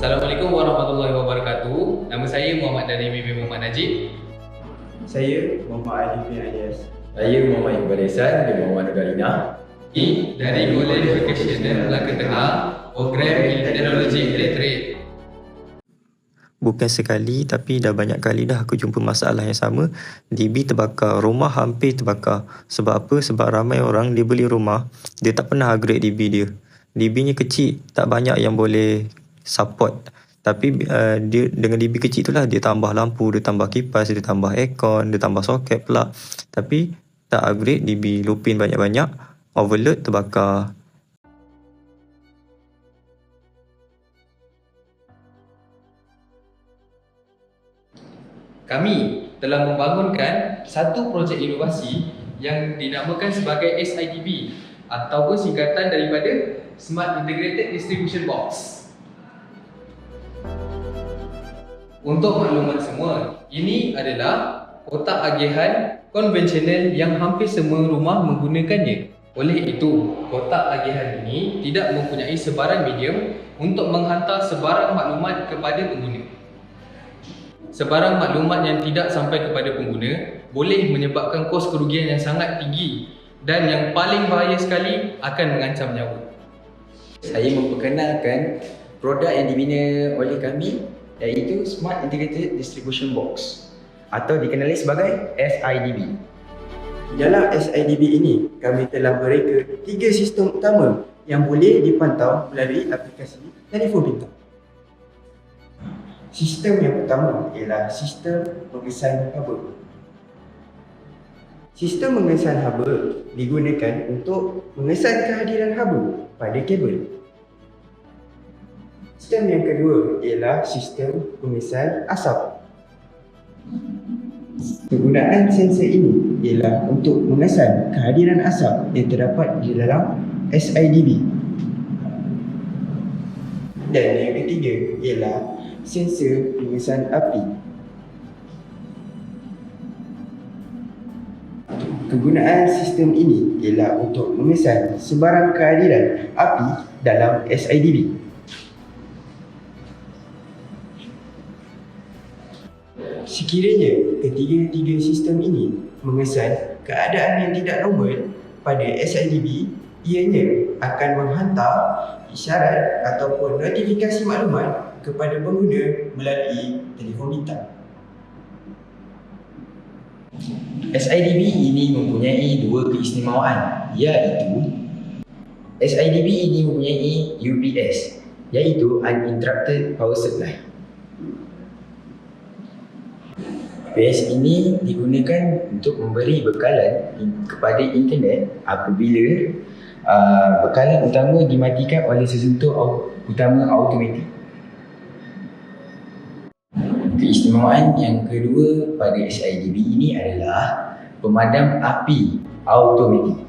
Assalamualaikum warahmatullahi wabarakatuh. Nama saya Muhammad Dani Bibi Muhammad Najib. Saya Muhammad Ali bin Ayas. Saya Muhammad Iqbal Ihsan dan Muhammad Nurgalina. Ini dari Golden Education dan Melaka Tengah, program Ilmu Teknologi Elektrik. Bukan sekali tapi dah banyak kali dah aku jumpa masalah yang sama. DB terbakar, rumah hampir terbakar. Sebab apa? Sebab ramai orang dia beli rumah, dia tak pernah upgrade DB dia. DB nya kecil, tak banyak yang boleh support. Tapi uh, dia dengan DB kecil tu lah dia tambah lampu, dia tambah kipas, dia tambah aircon, dia tambah soket pula. Tapi tak upgrade DB lupin banyak-banyak, overload terbakar. Kami telah membangunkan satu projek inovasi yang dinamakan sebagai SIDB ataupun singkatan daripada Smart Integrated Distribution Box. Untuk maklumat semua, ini adalah kotak agihan konvensional yang hampir semua rumah menggunakannya. Oleh itu, kotak agihan ini tidak mempunyai sebarang medium untuk menghantar sebarang maklumat kepada pengguna. Sebarang maklumat yang tidak sampai kepada pengguna boleh menyebabkan kos kerugian yang sangat tinggi dan yang paling bahaya sekali akan mengancam nyawa. Saya memperkenalkan produk yang dibina oleh kami iaitu Smart Integrated Distribution Box atau dikenali sebagai SIDB. Dalam SIDB ini, kami telah mereka tiga sistem utama yang boleh dipantau melalui aplikasi telefon pintar. Sistem yang pertama ialah sistem mengesan haba. Sistem mengesan haba digunakan untuk mengesan kehadiran haba pada kabel. Sistem yang kedua ialah sistem pengesan asap. Kegunaan sensor ini ialah untuk mengesan kehadiran asap yang terdapat di dalam SIDB. Dan yang ketiga ialah sensor pengesan api. Kegunaan sistem ini ialah untuk mengesan sebarang kehadiran api dalam SIDB. Sekiranya ketiga-tiga sistem ini mengesan keadaan yang tidak normal pada SIDB, ianya akan menghantar isyarat ataupun notifikasi maklumat kepada pengguna melalui telefon bintang. SIDB ini mempunyai dua keistimewaan iaitu SIDB ini mempunyai UPS iaitu Uninterrupted Power Supply. UPS ini digunakan untuk memberi bekalan kepada internet apabila uh, bekalan utama dimatikan oleh sesentuh utama automatik. Keistimewaan yang kedua pada SIDB ini adalah pemadam api automatik.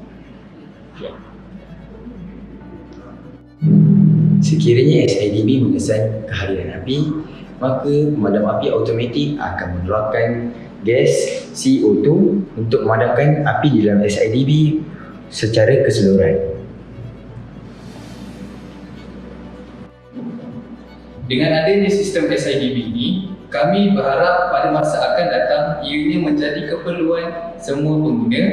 Sekiranya SIDB mengesan kehadiran api, maka pemadam api automatik akan mengeluarkan gas CO2 untuk memadamkan api di dalam SIDB secara keseluruhan. Dengan adanya sistem SIDB ini, kami berharap pada masa akan datang ianya menjadi keperluan semua pengguna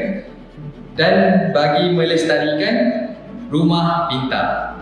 dan bagi melestarikan rumah pintar.